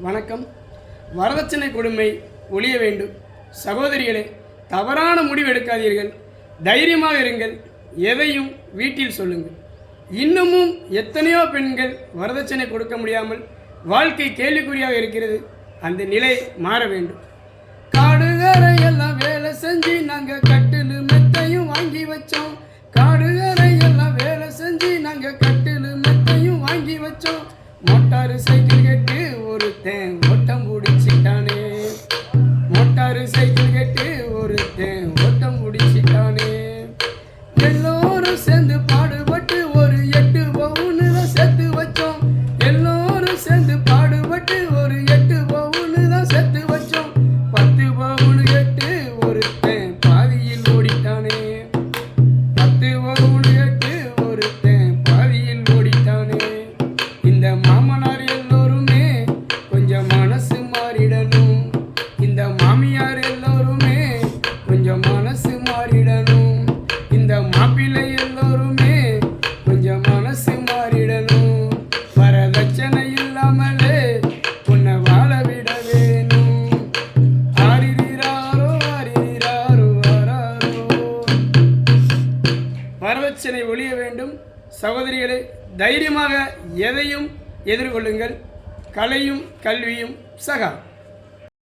வணக்கம். வரதட்சணை கொடுமை ஒழிய வேண்டும். சகோதரிகளே தவறான முடிவு எடுக்காதீர்கள். தைரியமாக இருங்கள். எதையும் வீட்டில் சொல்லுங்கள். இன்னமும் எத்தனையோ பெண்கள் வரதட்சணை கொடுக்க முடியாமல் வாழ்க்கை கேள்விக்குறியாக இருக்கிறது. அந்த நிலை மாற வேண்டும். காடுகரையெல்லாம் வேலை செஞ்சு நாங்கள் கட்டிலு மெத்தையும் வாங்கி வச்சோம். காடுகரையெல்லாம் வேலை செஞ்சு நாங்கள் கட்டிலு மெத்தையும் வாங்கி வச்சோம். பிரச்சனை ஒழிய வேண்டும். சகோதரிகளே தைரியமாக எதையும் எதிர்கொள்ளுங்கள். கலையும் கல்வியும் சகா.